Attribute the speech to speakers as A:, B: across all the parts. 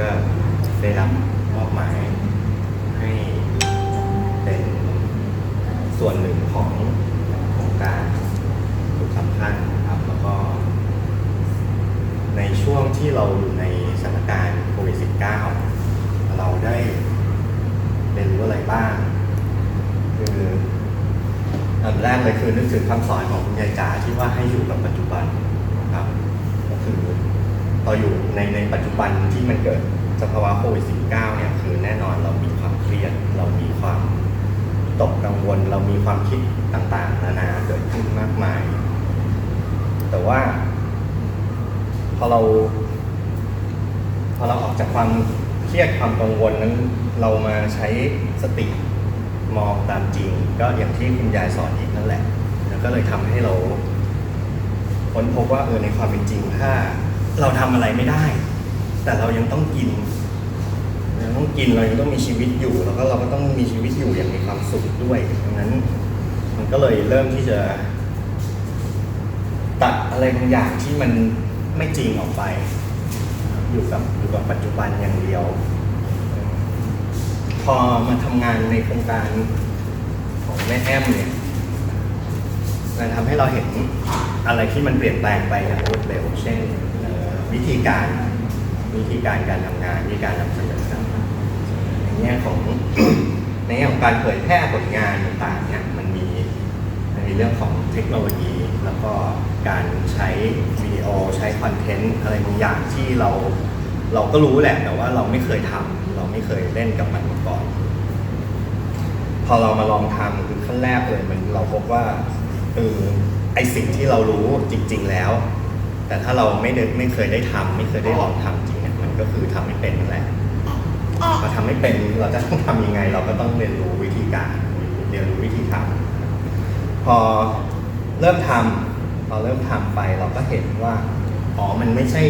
A: ก็ได้รับมอบหมายให้เป็นส่วนหนึ่งของของการสุดสำคัญนครับ แล้วก็ ในช่วงที่เราอยู่ในสถานการณ์โควิด -19 เราได้เรียนรู้อะไรบ้าง คืออันแรกเลยคือนึกถึงคำสอนของคุณยายจ๋าที่ว่าให้อยู่กับปัจจุบัน เราอยู่ในในปัจจุบันที่มันเกิดสภาวะโควิด -19 เนี่ยคือแน่นอนเรามีความเครียด เรามีความตกกังวล เรามีความคิดต่างๆ นานาเกิดขึ้นมากมาย แต่ว่า พอเรา พอเราออกจากความเครียดความกังวลนั้น เรามาใช้สติมองตามจริง ก็อย่างที่คุณยายสอนอีกนั่นแหละ แล้วก็เลยทำให้เราค้นพบว่าเออในความเป็นจริงถ้า เราทำอะไรไม่ได้ แต่เรายังต้องกินเรายังต้องกินเรายังต้องมีชีวิตอยู่ แล้วก็เราก็ต้องมีชีวิตอยู่อย่างมีความสุขด้วยดังนั้น มันก็เลยเริ่มที่จะตัดอะไรบางอย่างที่มันไม่จริงออกไป อยู่กับอยู่กับปัจจุบันอย่างเดียว พอมาทำงานในโครงการของแม่แอมเนี่ยมันทำให้เราเห็นอะไรที่มันเปลี่ยนแปลงไปอย่างรวดเร็วเช่น วิธีการวิธีการการทำงานวิธีการนำเสนอในแง่ของในแง่ของการเผยแพร่ผลงานต่างๆเนี่ยมันมีมันมีเรื่องของเทคโนโลยี แล้วก็การใช้วิดีโอใช้คอนเทนต์อะไรบางอย่างที่เราเราก็รู้แหละแต่ว่าเราไม่เคยทำเราไม่เคยเล่นกับมันมาก่อน พอเรามาลองทำคือขั้นแรกเลยมันเราพบว่าเออไอสิ่งที่เรารู้จริง ๆ แล้ว แต่ถ้าเราไม่ได้ไม่เคยได้ทำไม่เคยได้ลองทำจริงเนี่ยมันก็คือทำไม่เป็นนั่นแหละพอทำไม่เป็นเราจะต้องทำยังไง เราก็ต้องเรียนรู้วิธีการ เรียนรู้วิธีทำพอเริ่มทำพอเริ่มทำไปเราก็เห็นว่าอ๋อมันไม่ใช่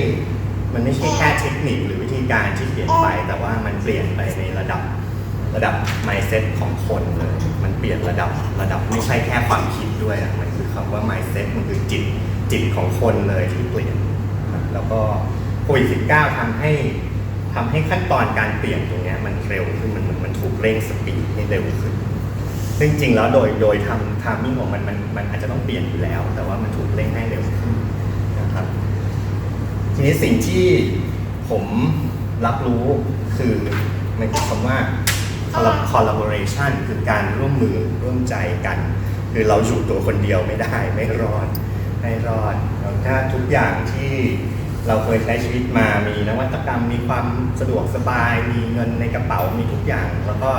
A: มันไม่ใช่แค่เทคนิคหรือวิธีการที่เปลี่ยนไป แต่ว่ามันเปลี่ยนไปในระดับระดับ mindset ของคนเลยมันเปลี่ยนระดับระดับไม่ใช่แค่ความคิดด้วยอะมันคือคำว่า mindset มันคือจิต จิตของคนเลยที่เปลี่ยนแล้วก็โควิด19ทำให้ทำให้ขั้นตอนการเปลี่ยนตรงนี้มันเร็วขึ้นมันมันมันถูกเร่งสปีดให้เร็วขึ้น ซึ่งจริงแล้วโดยโดยทำทามมิ่งของมันมันมันอาจจะต้องเปลี่ยนอยู่แล้ว แต่ว่ามันถูกเร่งให้เร็วขึ้นนะครับทีนี้สิ่งที่ผมรับรู้คือมันคือคำว่า collaboration คือการร่วมมือร่วมใจกัน คือเราอยู่ตัวคนเดียวไม่ได้ไม่รอด ไม่รอดถ้าทุกอย่างที่เราเคยใช้ชีวิตมามีนวัตกรรม มีความสะดวกสบาย มีเงินในกระเป๋ามีทุกอย่าง แล้วก็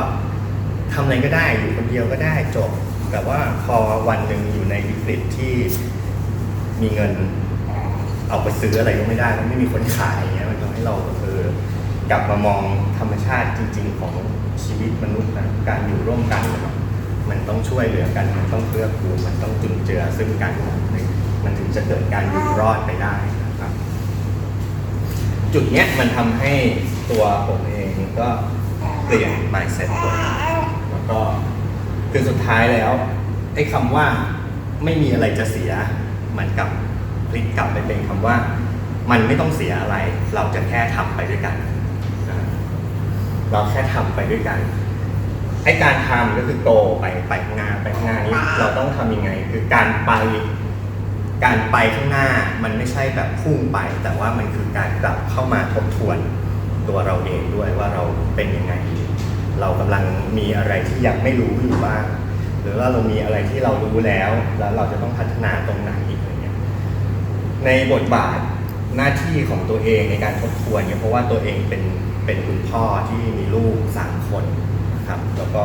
A: ทำอะไรก็ได้อยู่คนเดียวก็ได้จบ แต่ว่าพอวันหนึ่งอยู่ในวิกฤตที่มีเงินเอาไปซื้ออะไรก็ไม่ได้มันไม่มีคนขายอย่างเงี้ยมันทำให้เราเออกลับมามองธรรมชาติจริง ๆ ของชีวิตมนุษย์นะการอยู่ร่วมกัน มันต้องช่วยเหลือกันมันต้องเพื่อกูลมันต้องจุนเจือซึ่งกัน มันถึงจะเกิดการอยู่รอดไปได้นะครับ จุดเนี้ยมันทำให้ตัวผมเองก็เปลี่ยน mindset ตัวเองแล้วก็คือสุดท้ายแล้วไอ้คำว่าไม่มีอะไรจะเสีย มันกลับพลิกกลับไปเป็นคำว่า มันไม่ต้องเสียอะไร เราจะแค่ทำไปด้วยกัน เราแค่ทำไปด้วยกันไอ้การทำก็คือโตไปไปข้างหน้าไปข้างหน้านี้เราต้องทำยังไง คือการไป การไปข้างหน้ามันไม่ใช่แบบพุ่งไป แต่ว่ามันคือการกลับเข้ามาทบทวนตัวเราเองด้วยว่าเราเป็นยังไง เรากำลังมีอะไรที่ยังไม่รู้อยู่บ้างหรือว่าเรามีอะไรที่เรารู้แล้ว แล้วเราจะต้องพัฒนาตรงไหนอะไรเงี้ยในบทบาทหน้าที่ของตัวเองในการทบทวนเนี่ยเพราะว่าตัวเองเป็นเป็นคุณพ่อที่มีลูกสามคนนะครับแล้วก็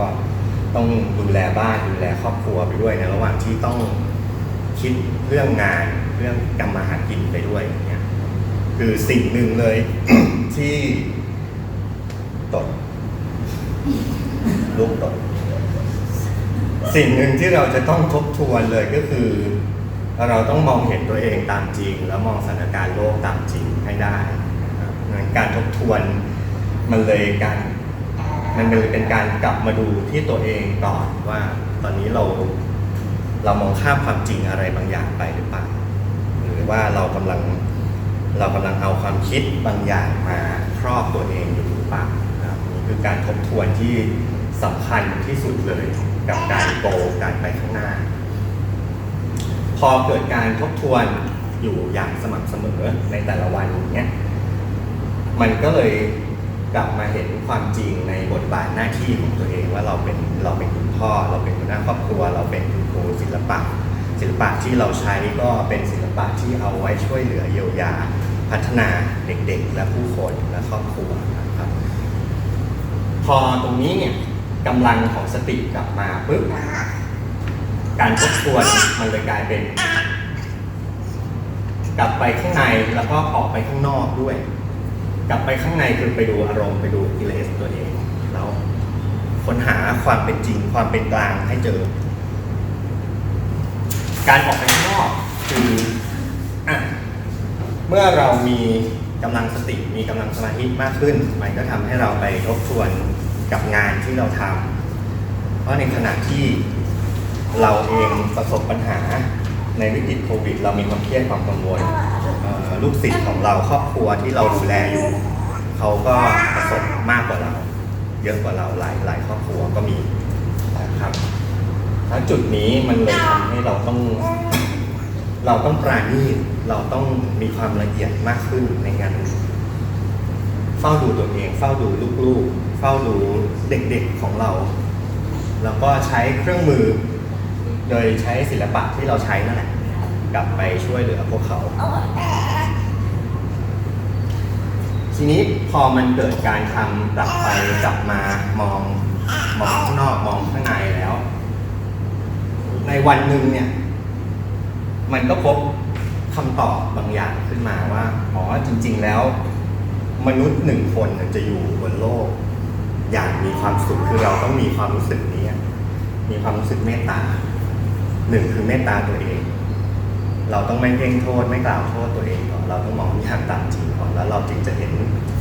A: ต้องดูแลบ้านดูแลครอบครัวไปด้วยในระหว่างที่ต้อง คิดเรื่องงานเรื่องกรรมาหากินไปด้วยเงี้ยคือสิ่งหนึ่งเลยที่ตดลูกตดสิ่งหนึ่งที่เราจะต้องทบทวนเลยก็คือ เราต้องมองเห็นตัวเองตามจริง แล้วมองสถานการณ์โลกตามจริงให้ได้นะครับงั้นการทบทวนมันเลยการมันเลยเป็นการกลับมาดูที่ตัวเองก่อนว่าตอนนี้เรา เรามองข้ามความจริงอะไรบางอย่างไปหรือเปล่าหรือว่าเรากำลังเรากำลังเอาความคิดบางอย่างมาครอบตัวเองอยู่หรือเปล่านะครับนี่คือการทบทวนที่สำคัญที่สุดเลยกับการโกการไปข้างหน้า พอเกิดการทบทวนอยู่อย่างสม่ำเสมอในแต่ละวันอย่างเงี้ยมันก็เลย กลับมาเห็นความจริงในบทบาทหน้าที่ของตัวเองว่าเราเป็นเราเป็นคุณพ่อ เราเป็นหัวหน้าครอบครัว เราเป็นคุณครูศิลปะ ศิลปะที่เราใช้ก็เป็นศิลปะที่เอาไว้ช่วยเหลือเยียวยา พัฒนาเด็กๆ และผู้คนและครอบครัวนะครับ พอตรงนี้เนี่ยกำลังของสติกลับมาปุ๊บการทบทวนมันเลยกลายเป็น กลับไปข้างในแล้วก็ออกไปข้างนอกด้วย กลับไปข้างในคือไปดูอารมณ์ไปดูกิเลสตัวเองแล้วค้นหาความเป็นจริงความเป็นกลางให้เจอ การออกไปข้างนอกคืออะเมื่อเรามีกำลังสติมีกำลังสมาธิมากขึ้น มันก็ทำให้เราไปทบทวนกับงานที่เราทำเพราะในขณะที่เราเองประสบปัญหาในวิกฤตโควิด เรามีความเครียดความกังวล ลูกศิษย์ของเราครอบครัวที่เราดูแลอยู่ เขาก็ประสบมากกว่าเรา เยอะกว่าเราหลายหลายครอบครัวก็มีนะครับณจุดนี้มันเลยทำให้เราต้อง เราต้องปราณีตเราต้องมีความละเอียดมากขึ้นในงานเฝ้าดูตัวเอง เฝ้าดูลูกๆ เฝ้าดูเด็กๆของเรา แล้วก็ใช้เครื่องมือ โดยใช้ศิลปะที่เราใช้นั่นแหละกลับไปช่วยเหลือพวกเขา ทีนี้พอมันเกิดการทำกลับไปกลับมามองมองข้างนอกมองข้างในแล้ว ในวันหนึ่งเนี่ย มันก็พบคำตอบบางอย่างขึ้นมาว่าอ๋อจริง ๆ แล้ว มนุษย์หนึ่งคนจะอยู่บนโลก อย่างมีความสุขคือเราต้องมีความรู้สึกนี้มีความรู้สึกเมตตาหนึ่งคือเมตตาตัวเอง เราต้องไม่เพ่งโทษไม่กล่าวโทษตัวเอง เราต้องมองทุกอย่างตามจริงก่อนแล้วเราจึงจะเห็น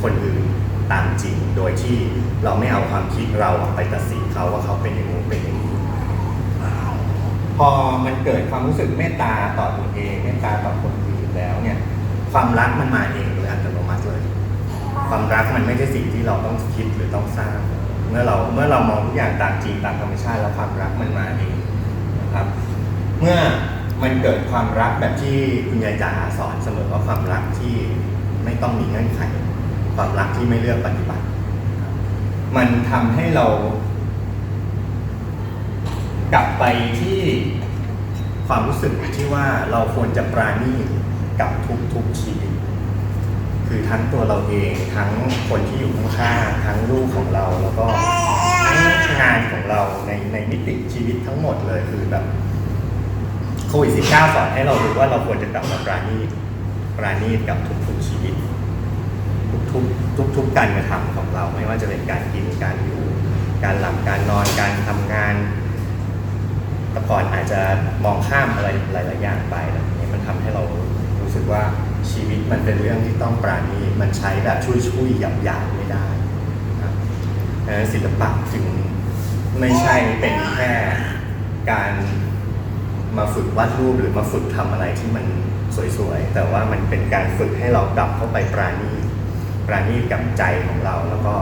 A: คนอื่นตามจริง โดยที่เราไม่เอาความคิดเราไปตัดสินเขาว่าเขาเป็นอย่างนู้นเป็นอย่างนี้พอมันเกิดความรู้สึกเมตตาต่อตัวเองเมตตาต่อคนอื่นแล้วเนี่ย ความรักมันมาเองโดยอัตโนมัติเลย ความรักมันไม่ใช่สิ่งที่เราต้องคิดหรือต้องสร้าง เมื่อเราเมื่อเรามองทุกอย่างตามจริงตามธรรมชาติแล้วความรักมันมาเองนะครับ เมื่อ มันเกิดความรักแบบที่คุณยายจ๋าสอนเสมอว่าความรักที่ไม่ต้องมีเงื่อนไข ความรักที่ไม่เลือกปฏิบัติ มันทำให้เรา กลับไปที่ความรู้สึกที่ว่าเราควรจะปราณีกับทุกๆชีวิตคือทั้งตัวเราเองทั้งคนที่อยู่ข้างๆทั้งลูกของเราแล้วก็ทั้งงานของเราในในมิติชีวิตทั้งหมดเลยคือแบบ โควิด19สอนให้เรารู้ว่าเราควรจะกลับมาปราณีตปราณีตกับทุกๆชีวิต ทุกๆทุกๆกการกระทำของเรา ไม่ว่าจะเป็นการกินการอยู่การหลับการนอนการทำงานแต่ก่อนอาจจะมองข้ามอะไรหลาย ๆ อย่างไปแต่ทีนี้มันทำให้เรารู้สึกว่าชีวิตมันเป็นเรื่องที่ต้องปราณีมันใช้แบบช่วยช่วยหยาบหยาบไม่ได้ครับศิลปะจึงไม่ใช่เป็นแค่การ มาฝึกวาดรูปหรือมาฝึกทำอะไรที่มันสวยๆ แต่ว่ามันเป็นการฝึกให้เรากลับเข้าไปปราณีตปราณีตกับใจของเรา แล้วก็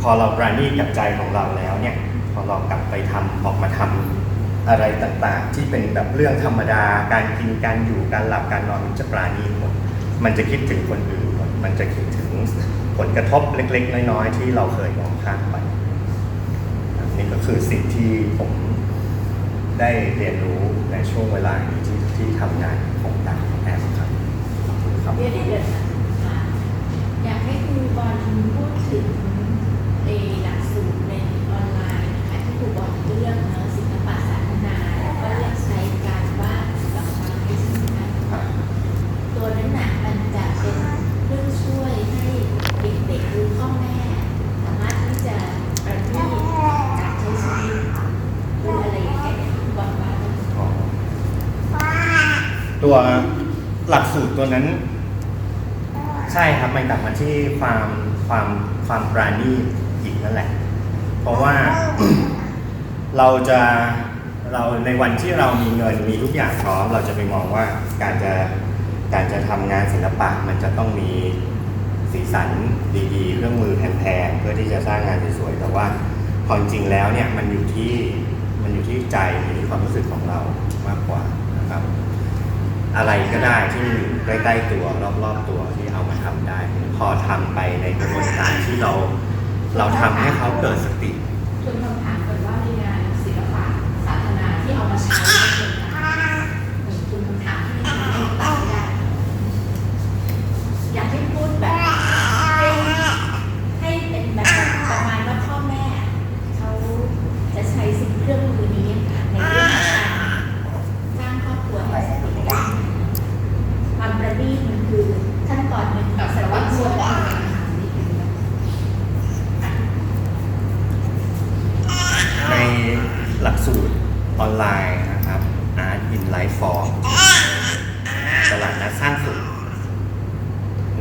A: พอเราปราณีตกับใจของเราแล้วเนี่ยพอเรากลับไปทำออกมาทำอะไรต่างๆ ที่เป็นแบบเรื่องธรรมดา การกินการอยู่การหลับการนอนมันจะปราณีตหมด มันจะคิดถึงคนอื่นหมดมันจะคิดถึงผลกระทบเล็กๆ น้อยๆ ที่เราเคยมองข้ามไปนี่ก็คือสิ่งที่ผม ได้เรียนรู้ในช่วงเวลานี้ที่ที่ทำงานของต่างแอมครับขอบคุณครับ
B: เดี๋ยวเดี๋ยวค่ะอยากให้ครูบอลพูดถึงในหลักสูตรในออนไลน์นะคะที่ครูบอลเลือกเนื้อะศิลปะสาธนาแล้วก็เลือกใช้การวาดดอกไม้ใช่ไหมคะตัวนั้นน่ะมันจะเป็นเครื่องช่วยให้เด็กๆรือพ่อแม่ สามารถที่จะประณีตการใช้ชีวิตหรืออะไรอย่างเงี้ยที่ครูบอลว่า
A: อ๋อ ตัวหลักสูตรตัวนั้น ใช่ครับมันกลับมาที่ความความความปราณีตอีกนั่นแหละ เพราะว่าเราจะเราในวันที่เรามีเงินมีทุกอย่างพร้อม เราจะไปมองว่าการจะการจะทำงานศิลปะมันจะต้องมีสีสันดีๆ เครื่องมือแพงๆเพื่อที่จะสร้างงานสวยๆแต่ว่าความจริงแล้วเนี่ยมันอยู่ที่มันอยู่ที่ใจอยู่ที่ความรู้สึกของเรามากกว่านะครับ อะไรก็ได้ที่มันอยู่ใกล้ๆตัวรอบๆตัวที่เอามาทำได้ พอทำไปในกระบวนการที่เรา เราทำให้เขาเกิดสติ
B: จนคำถามก่อนว่าในงานศิลปะศาสนาที่เอามาใช้ในโครงการชวนคำถามที่ทำให้ตอบไม่ได้อยากให้พูดแบบให้ให้เป็นแบบประมาณว่าพ่อแม่เขาจะใช้สิ่งเครื่องมือนี้ในเรื่องของการสร้างครอบครัวให้สติได้ความประณีตมันคือขั้นตอนหนึ่งของสารวัตรส่วนของการทำนี่คืออะ
A: ในหลักสูตร ออนไลน์นะครับ Art in Life Form ตลาดนัดสร้างสุข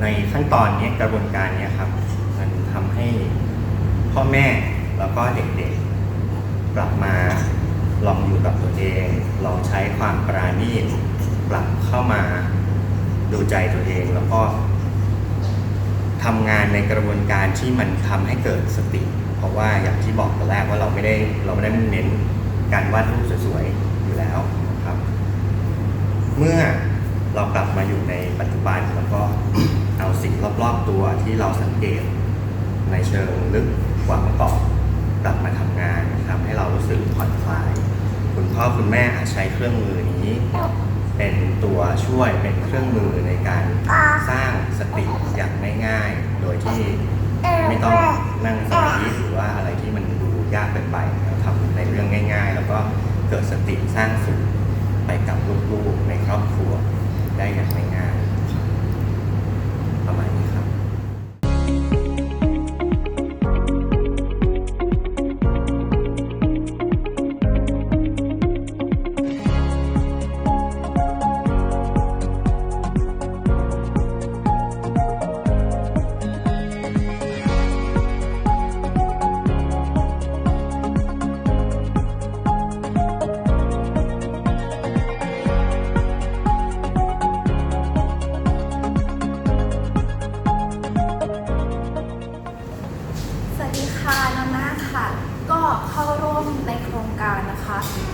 A: ในขั้นตอนนี้กระบวนการนี้ครับ มันทำให้พ่อแม่แล้วก็เด็กๆ กลับมาลองอยู่กับตัวเอง ลองใช้ความปราณีตกลับเข้ามาดูใจตัวเองแล้วก็ทำงานในกระบวนการที่มันทำให้เกิดสติ เพราะว่าอย่างที่บอกตอนแรกว่าเราไม่ได้เราไม่ได้มุ่งเน้น การวาดรูปสวยๆอยู่แล้วครับ เมื่อเรากลับมาอยู่ในปัจจุบันแล้วก็เอาสิ่งรอบๆตัวที่เราสังเกต ในเชิงลึกกว่าเมื่อก่อนกลับมาทำงานทำให้เรารู้สึกผ่อนคลาย คุณพ่อคุณแม่อาจใช้เครื่องมือนี้ เป็นตัวช่วยเป็นเครื่องมือในการสร้างสติอย่างง่ายๆ โดยที่ไม่ต้องนั่งสมาธิหรือว่าอะไรที่มันดูยากเกินไปเราทำ รื่องง่าย ๆ แล้วก็เกิดสติสร้างสุขไปกับลูกๆในครอบครัวได้อย่างง่ายๆ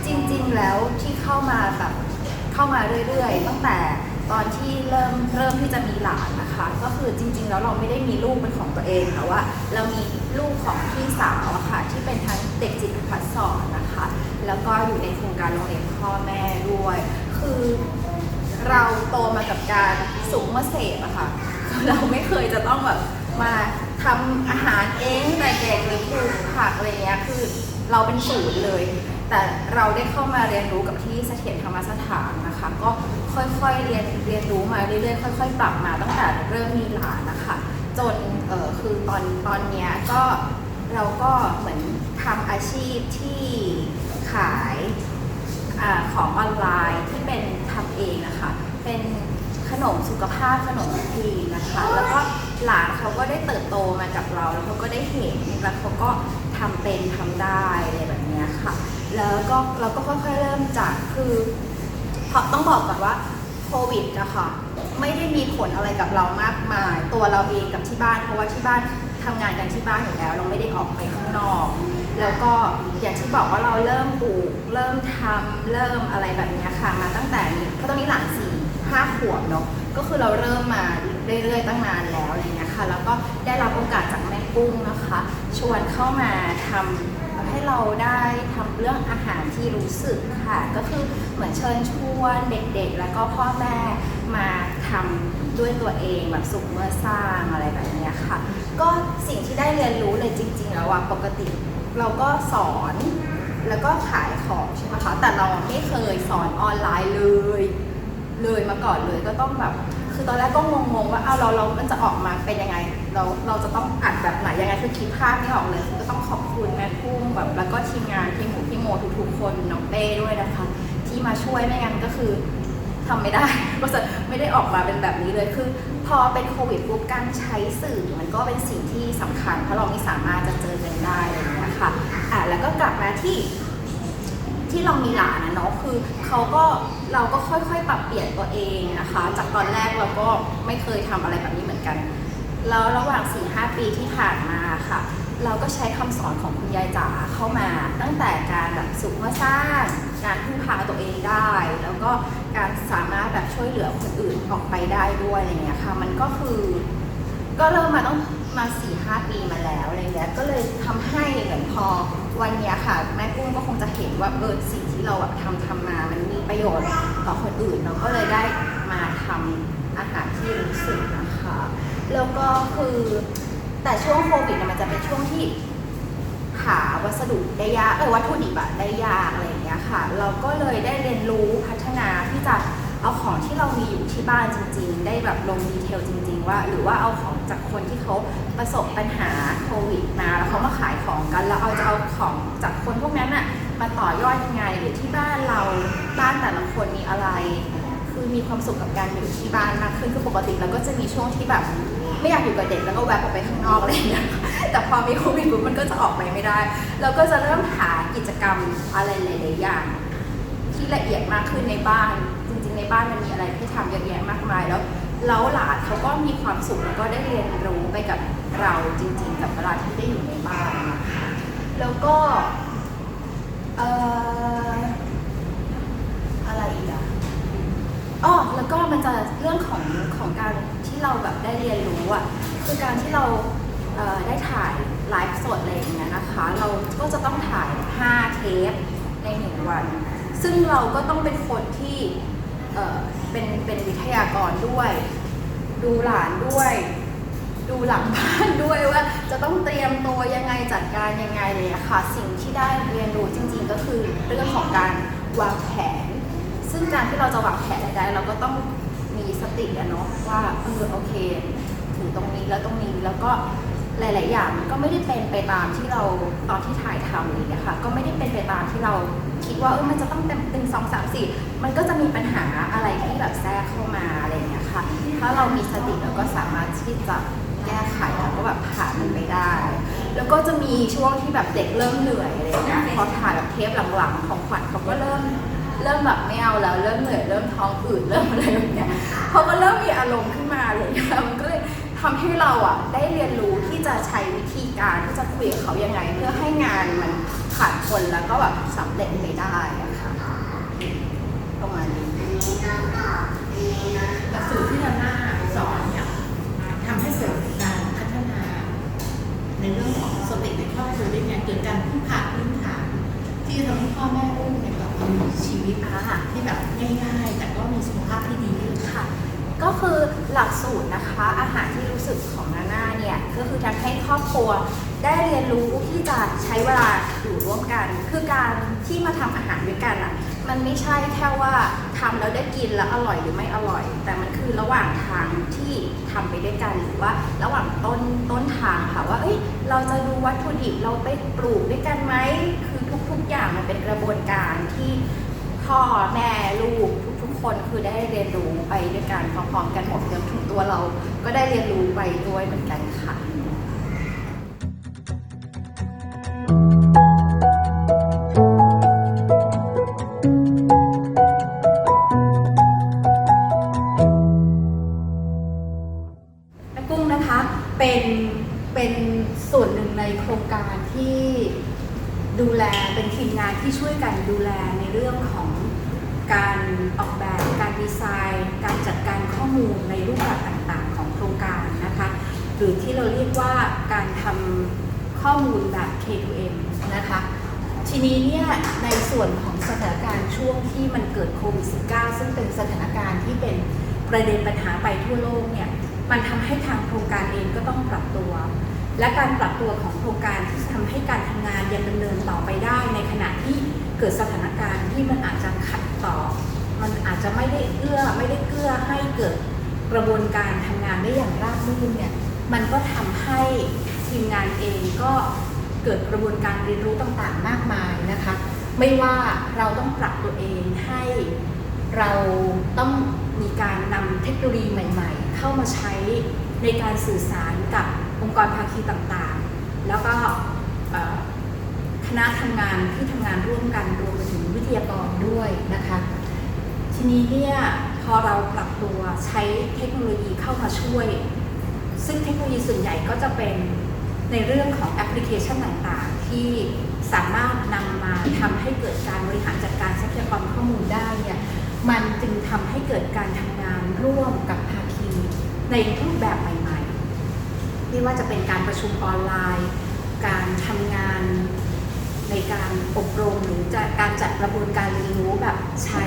C: จริงๆแล้วที่เข้ามาแบบเข้ามาเรื่อยๆ ตั้งแต่ตอนที่เริ่มเริ่มที่จะมีหลานนะคะ ก็คือจริง ๆ แล้วเราไม่ได้มีลูกเป็นของตัวเองแต่ว่า เรามีลูกของพี่สาวอะค่ะที่เป็นทั้งเด็กจิตวิทยาสอนนะคะ แล้วก็อยู่ในโครงการโรงเรียนพ่อแม่ด้วย คือเราโตมากับการสูงมาเสพอะค่ะเราไม่เคยจะต้องแบบมาทำอาหารเองแต่เด็กหรือปลูกผักอะไรเงี้ยคือเราเป็นศูนย์เลย แต่เราได้เข้ามาเรียนรู้กับที่เสถียรธรรมสถานนะคะ ก็ค่อยๆเรียนเรียนรู้มาเรื่อยๆค่อย ๆ ปรับมาตั้งแต่เริ่มมีหลานนะคะ จนเออคือตอนตอนเนี้ยก็เราก็เหมือนทำอาชีพที่ขายอของออนไลน์ที่เป็นทำเองนะคะ เป็นขนมสุขภาพขนมคลีนะคะ แล้วก็หลานเขาก็ได้เติบโตมากับเรา แล้วเขาก็ได้เห็นแล้วเขาก็ทำเป็นทำได้อะไรแบบนี้ค่ะ แล้วก็เราก็ค่อยๆเริ่มจากคือพราะต้องบอกก่อนว่าโควิดนะคะไม่ได้มีผลอะไรกับเรามากมาย ตัวเราเองกับที่บ้านเพราะว่าที่บ้านทำงานกันที่บ้านอยู่แล้ว เราไม่ได้ออกไปข้างนอก แล้วก็อย่างที่บอกว่าเราเริ่มปลูกเริ่มทำเริ่มอะไรแบบนี้ค่ะมาตั้งแต่เพราะตอนนี้หลานสี่ห้าขวบเนาะก็คือเราเริ่มมาเรื่อยๆตั้งนานแล้วอะไรเงี้ยค่ะแล้วก็ได้รับโอกาสจากแม่กุ้งนะคะ ชวนเข้ามาทำ ให้เราได้ทำเรื่องอาหารที่รู้สึกค่ะก็คือเหมือนเชิญชวนเด็กๆ แล้วก็พ่อแม่มาทำด้วยตัวเองแบบสุขเมื่อสร้างอะไรแบบนี้ค่ะ ก็สิ่งที่ได้เรียนรู้เลยจริง ๆ แล้วอะปกติเราก็สอนแล้วก็ขายของใช่ไหมคะแต่เราไม่เคยสอนออนไลน์เลย เลยมาก่อนเลยก็ต้องแบบคือตอนแรกก็งงๆว่าอ้าเราเรามันจะออกมาเป็นยังไง เราเราจะต้องอัดแบบไหนยังไงคือคิดภาพไม่ออกเลย ขอบคุณแม่กุ้งแบบแล้วก็ทีมงานพี่หมูพี่โมทุกๆคนน้องเป้ด้วยนะคะ ที่มาช่วยไม่งั้นก็คือทำไม่ได้ก็จะไม่ได้ออกมาเป็นแบบนี้เลยคือ พอเป็นโควิดปุ๊บการใช้สื่อมันก็เป็นสิ่งที่สำคัญ เพราะเราไม่สามารถจะเจอกันได้อะไรอย่างเงี้ยค่ะอะแล้วก็กลับมาที่ที่เรามีหลานนะเนาะคือเขาก็เราก็ค่อยๆ ปรับเปลี่ยนตัวเองนะคะ จากตอนแรกเราก็ไม่เคยทำอะไรแบบนี้เหมือนกัน แล้วระหว่าง4-5ปีที่ผ่านมาค่ะ เราก็ใช้คำสอนของคุณยายจ๋าเข้ามาตั้งแต่การแบบสุขเมื่อสร้างการพึ่งพาตัวเองได้ แล้วก็การสามารถแบบช่วยเหลือคนอื่นออกไปได้ด้วยอะไรเงี้ยค่ะ มันก็คือ ก็เริ่มมาต้องมาสี่ห้าปีมาแล้วอะไรเงี้ยก็เลยทำให้เหมือนพอวันเนี้ยค่ะแม่กุ้งก็คงจะเห็นว่าเออสิ่งที่เราแบบทำทำมา มันมีประโยชน์ต่อคนอื่นเราก็เลยได้มาทำอาหารที่รู้สึกนะคะ แล้วก็คือ แต่ช่วงโควิดเนี่ยมันจะเป็นช่วงที่หาวัสดุได้ยากเออวัตถุดิบอะได้ยากอะไรอย่างเงี้ยค่ะ เราก็เลยได้เรียนรู้พัฒนาที่จะเอาของที่เรามีอยู่ที่บ้านจริง ๆ ได้แบบลงดีเทลจริง ๆ ว่า หรือว่าเอาของจากคนที่เขาประสบปัญหาโควิดมาแล้วเขามาขายของกัน แล้วเอาจะเอาของจากคนพวกนั้นอะมาต่อยอดยังไงหรือที่บ้านเราบ้านแต่ละคนมีอะไร คือมีความสุขกับการอยู่ที่บ้านมากขึ้นคือปกติเราก็จะมีช่วงที่แบบ ไม่อยากอยู่กับเด็กแล้วก็แวบออกไปข้างนอกอะไรอย่างเงี้ยแต่พอมีโควิดปุ๊บมันก็จะออกไปไม่ได้ เราก็จะเริ่มหากิจกรรมอะไรหลายๆอย่าง ที่ละเอียดมากขึ้นในบ้าน จริง ๆ ในบ้านมันมีอะไรที่ทำเยอะแยะมากมายแล้วแล้วหลานเขาก็มีความสุขแล้วก็ได้เรียนรู้ไปกับเราจริง ๆ กับเวลาที่ได้อยู่ในบ้านนะคะแล้วก็เอ่ออะไรอีกอะอ๋อแล้วก็มันจะเรื่องของของการ ที่เราแบบได้เรียนรู้อะคือการที่เราเได้ถ่ายไลฟ์สดอะไรอย่างเงี้ยนะคะ เราก็จะต้องถ่าย 5 เทปในหนึ่งวัน ซึ่งเราก็ต้องเป็นคนที่เเป็นเป็นวิทยากรด้วย ดูหลานด้วย ดูหลังบ้านด้วยว่าจะต้องเตรียมตัวยังไงจัดการยังไงเลยอะค่ะ สิ่งที่ได้เรียนรู้จริงๆ ก็คือเรื่องของการวางแผน ซึ่งการที่เราจะวางแผนได้เราก็ต้อง ติอะเนาะว่าเออโอเค ถึงตรงนี้แล้วตรงนี้แล้วก็หลาย ๆ อย่างก็ไม่ได้เป็นไปตามที่เราตอนที่ถ่ายทำอะไรอย่างเงี้ยค่ะก็ไม่ได้เป็นไปตามที่เราคิดว่าเออมันจะต้องเต็มตึงสองสามสี่มันก็จะมีปัญหาอะไรที่แบบแทรกเข้ามาอะไรอย่างเงี้ยค่ะ ถ้าเรามีสติเราก็สามารถที่จะแก้ไขแล้วก็แบบผ่านมันไปได้ แล้วก็จะมีช่วงที่แบบเด็กเริ่มเหนื่อยอะไรอย่างเงี้ยพอถ่ายแบบเทปหลัง ๆ ของขวัญเขาก็เริ่ม เริ่มแบบไม่เอาแล้วเริ่มเหนื่อยเริ่มท้องอืดเริ่มอะไรแบบเนี้ยเขาก็เริ่มมีอารมณ์ขึ้นมาเลยนะคะมันก็เลยทำให้เราอะได้เรียนรู้ที่จะใช้วิธีการที่จะคุยกับเขายังไง เพื่อให้งานมันผ่านคนแล้วก็แบบสำเร็จไปได้อะค่ะประมาณนี้
B: หลักสูตรที่เราหน้าสอนเนี่ยทำให้เกิดการพัฒนา ในเรื่องของสติในครอบครัวได้ไงเกิดการพึ่งพาพื้นฐานที่ทำให้พ่อแม่ลูกเนี่ยแบบมี ชีวิต
C: อ่า
B: ที่แบบง่ายๆ แต่ก็มีสุขภาพที่ดี
C: ค่ะ ก็คือหลักสูตรนะคะ อาหารที่รู้สึกของนาน่าเนี่ย ก็คือทำให้ครอบครัว ได้เรียนรู้ที่จะใช้เวลาอยู่ร่วมกัน คือการที่มาทำอาหารด้วยกันอะ มันไม่ใช่แค่ว่าทำแล้วได้กินแล้วอร่อยหรือไม่อร่อย แต่มันคือระหว่างทางที่ทำไปด้วยกันหรือว่าระหว่างต้นต้นทางค่ะว่าเอ้ยเราจะดูวัตถุดิบเราไปปลูกด้วยกันไหมคือทุกๆอย่างมันเป็นกระบวนการที่พ่อแม่ลูกทุกๆคนคือได้เรียนรู้ไปด้วยกันพร้อมๆกันหมดจนถึงตัวเราก็ได้เรียนรู้ไปด้วยเหมือนกันค่ะ
D: ที่มันเกิดโควิด -19 ซึ่งเป็นสถานการณ์ที่เป็นประเด็นปัญหาไปทั่วโลกเนี่ยมันทำให้ทางโครงการเองก็ต้องปรับตัว และการปรับตัวของโครงการที่จะทำให้การทำงานยังดำเนินต่อไปได้ในขณะที่เกิดสถานการณ์ที่มันอาจจะขัดต่อ มันอาจจะไม่ได้เอื้อไม่ได้เกื้อให้เกิดกระบวนการทำงานได้อย่างราบรื่นเนี่ยมันก็ทำให้ทีมงานเองก็เกิดกระบวนการเรียนรู้ต่างๆ มากมายนะคะ ไม่ว่าเราต้องปรับตัวเองให้เราต้องมีการนำเทคโนโลยีใหม่ๆ เข้ามาใช้ในการสื่อสารกับองค์กรภาคีต่างๆ แล้วก็คณะทำงานที่ทำงานร่วมกันรวมไปถึงวิทยากรด้วยนะคะ ทีนี้เนี่ยพอเราปรับตัวใช้เทคโนโลยีเข้ามาช่วย ซึ่งเทคโนโลยีส่วนใหญ่ก็จะเป็น ในเรื่องของแอปพลิเคชันต่างๆ ที่สามารถนำมาทำให้เกิดการบริหารจัดการทรัพยากรข้อมูลได้เนี่ยมันจึงทำให้เกิดการทำงานร่วมกับภาคีในรูปแบบใหม่ๆ ไม่ว่าจะเป็นการประชุมออนไลน์ การทำงานในการอบรมหรือจการจัดกระบวนการเรียนรู้แบบใช้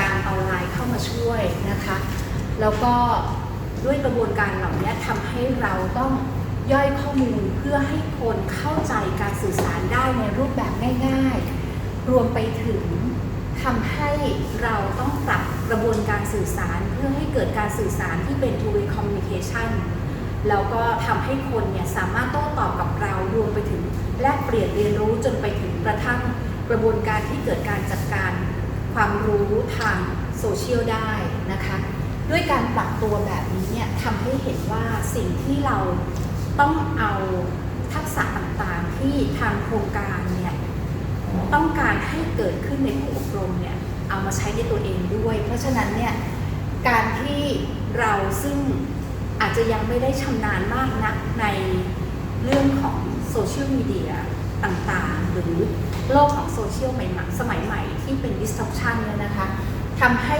D: การออนไลน์เข้ามาช่วยนะคะ แล้วก็ ด้วยกระบวนการเหล่านี้ทำให้เราต้องย่อยข้อมูลเพื่อให้คนเข้าใจการสื่อสารได้ในรูปแบบง่าย ๆ รวมไปถึงทำให้เราต้องปรับกระบวนการสื่อสารเพื่อให้เกิดการสื่อสารที่เป็น two way communication แล้วก็ทำให้คนเนี่ยสามารถโต้ตอบกับเรารวมไปถึงแลกเปลี่ยนเรียนรู้จนไปถึงกระทั่งกระบวนการที่เกิดการจัดการความรู้ทางโซเชียลได้นะคะ ด้วยการปรับตัวแบบนี้เนี่ยทำให้เห็นว่าสิ่งที่เราต้องเอาทักษะต่างๆ ที่ทางโครงการเนี่ยต้องการให้เกิดขึ้นในผู้อบรมเนี่ยเอามาใช้ในตัวเองด้วย เพราะฉะนั้นเนี่ยการที่เราซึ่งอาจจะยังไม่ได้ชำนาญมากนักในเรื่องของโซเชียลมีเดียต่างๆ หรือโลกของโซเชียลใหม่ๆสมัยใหม่ที่เป็น disruption เนี่ยนะคะทำให้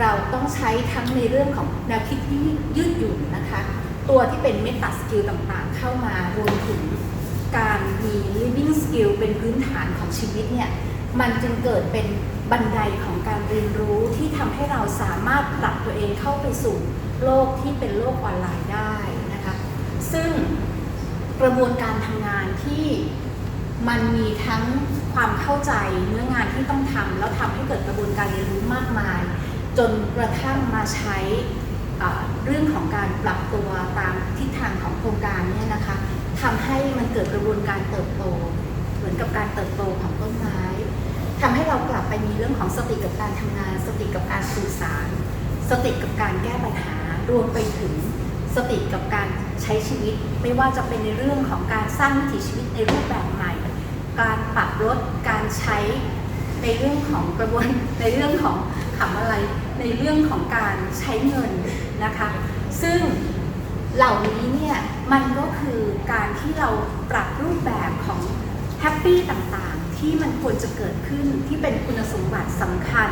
D: เราต้องใช้ทั้งในเรื่องของแนวคิดที่ยืดหยุ่นนะคะ ตัวที่เป็นเมตาสกิลต่างๆ เข้ามารวมถึงการมี living skill เป็นพื้นฐานของชีวิตเนี่ย มันจึงเกิดเป็นบันไดของการเรียนรู้ที่ทำให้เราสามารถปรับตัวเองเข้าไปสู่โลกที่เป็นโลกออนไลน์ได้นะคะ ซึ่งกระบวนการทำงานที่มันมีทั้งความเข้าใจเนื้องานที่ต้องทำแล้วทำให้เกิดกระบวนการเรียนรู้มากมาย จนกระทั่งมาใช้เรื่องของการปรับตัวตามทิศทางของโครงการเนี่ยนะคะทำให้มันเกิดกระบวนการเติบโต เหมือนกับการเติบโตของต้นไม้ทำให้เรากลับไปมีเรื่องของสติกับการทำงาน สติกับการสื่อสาร สติกับการแก้ปัญหารวมไปถึงสติกับการใช้ชีวิต ไม่ว่าจะเป็นในเรื่องของการสร้างวิถีชีวิตในรูปแบบใหม่ การปรับลดการใช้ในเรื่องของกระบวนในเรื่องของคำอะไร ในเรื่องของการใช้เงินนะคะ ซึ่งเหล่านี้เนี่ยมันก็คือการที่เราปรับรูปแบบของแฮปปี้ต่างๆ ที่มันควรจะเกิดขึ้นที่เป็นคุณสมบัติสำคัญ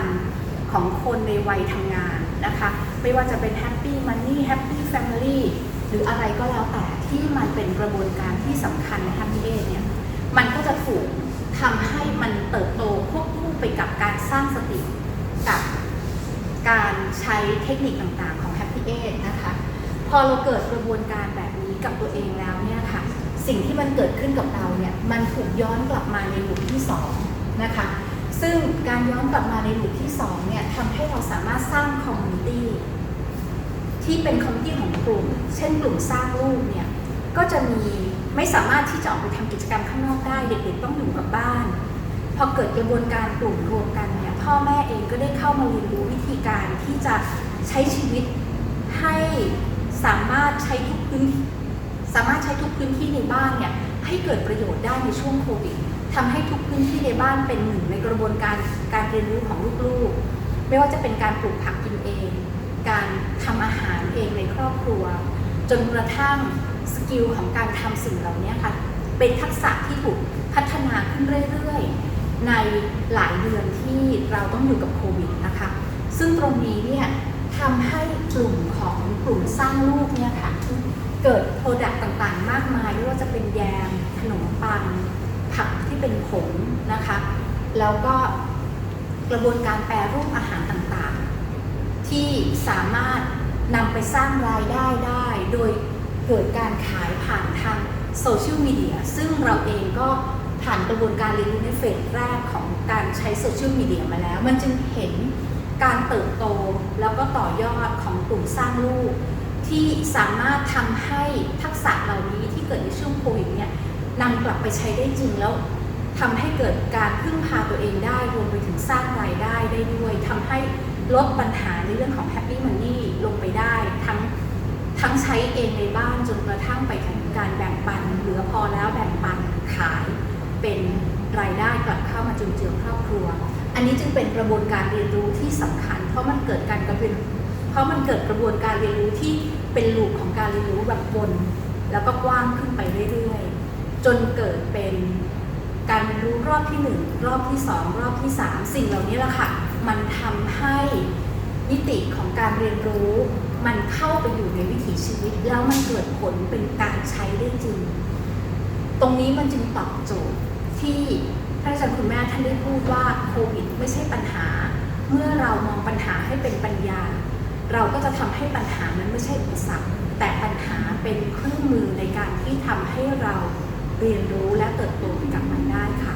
D: ของคนในวัยทำงานนะคะ ไม่ว่าจะเป็นแฮปปี้มันนี่แฮปปี้แฟมิลี่หรืออะไรก็แล้วแต่ที่มันเป็นกระบวนการที่สำคัญในแฮปปี้เอเนี่ยมันก็จะถูกทำให้มันเติบโตควบคู่ไปกับการสร้างสติ การใช้เทคนิคต่างๆ ของ Happy a g e นะคะ พอเราเกิดกระบวนการแบบนี้กับตัวเองแล้วเนี่ยค่ะ สิ่งที่มันเกิดขึ้นกับเราเนี่ย มันถูกย้อนกลับมาในหลุมที่สองนะคะ ซึ่งการย้อนกลับมาในหลุมที่สองเนี่ยทำให้เราสามารถสร้างคอมมูนิตี้ที่เป็นคอมมิตี้ของกลุ่ม เช่นกลุ่มสร้างลูกเนี่ย ก็จะมีไม่สามารถที่จะออกไปทำกิจกรรมข้างนอกได้ เด็กๆต้องอยู่กับบ้าน พอเกิดกระบวนการกลุ่มรวมกันเนี่ยพ่อแม่เองก็ได้เข้ามาเรียนรู้วิธีการที่จะใช้ชีวิตให้สามารถใช้ทุกพื้นสามารถใช้ทุกพื้นที่ในบ้านเนี่ยให้เกิดประโยชน์ได้ในช่วงโควิดทำให้ทุกพื้นที่ในบ้านเป็นหนึ่งในกระบวนการการเรียนรู้ของลูกๆ ไม่ว่าจะเป็นการปลูกผักกินเอง การทำอาหารเองในครอบครัว จนกระทั่งสกิลของการทำสิ่งเหล่านี้ค่ะเป็นทักษะที่ถูกพัฒนาขึ้นเรื่อยๆ ในหลายเดือนที่เราต้องอยู่กับโควิดนะคะ ซึ่งตรงนี้เนี่ยทำให้กลุ่มของกลุ่มสร้างลูกเนี่ยค่ะเกิดโปรดักต์ต่างๆ มากมายไม่ว่าจะเป็นแยมขนมปัง ผักที่เป็นผงนะคะ แล้วก็กระบวนการแปรรูปอาหารต่างๆ ที่สามารถนำไปสร้างรายได้ได้ โดยเกิดการขายผ่านทางโซเชียลมีเดียซึ่งเราเองก็ ผ่านกระบวนการเรียนรู้ในเฟสแรกของการใช้โซเชียลมีเดียมาแล้ว มันจึงเห็นการเติบโตแล้วก็ต่อยอดของกลุ่มสร้างลูก ที่สามารถทำให้ทักษะเหล่านี้ที่เกิดในช่วงโควิดเนี่ยนำกลับไปใช้ได้จริงแล้วทำให้เกิดการพึ่งพาตัวเองได้รวมไปถึงสร้างรายได้ได้ด้วยทำให้ลดปัญหาในเรื่องของ Happy Money ลงไปได้ ทั้งทั้งใช้เองในบ้านจนกระทั่งไปถึงการแบ่งปันเหลือพอแล้วแบ่งปันขาย เป็นรายได้กลับเข้ามาจุนเจือครอบครัว อันนี้จึงเป็นกระบวนการเรียนรู้ที่สำคัญ เพราะมันเกิดการกระเป็นเพราะมันเกิดกระบวนการเรียนรู้ที่เป็นลูปของการเรียนรู้แบบวนแล้วก็กว้างขึ้นไปเรื่อยๆ จนเกิดเป็นการเรียนรู้รอบที่หนึ่งรอบที่สองรอบที่สามสิ่งเหล่านี้แหละค่ะ มันทำให้มิติของการเรียนรู้ มันเข้าไปอยู่ในวิถีชีวิต แล้วมันเกิดผลเป็นการใช้ได้จริง ตรงนี้มันจึงตอบโจทย์ ที่ท่านอาจารย์คุณแม่ท่านได้พูดว่าโควิดไม่ใช่ปัญหา เมื่อเรามองปัญหาให้เป็นปัญญา เราก็จะทำให้ปัญหานั้นไม่ใช่อุปสรรคแต่ปัญหาเป็นเครื่องมือในการที่ทำให้เราเรียนรู้และเติบโตไปกับมันได้ค่ะ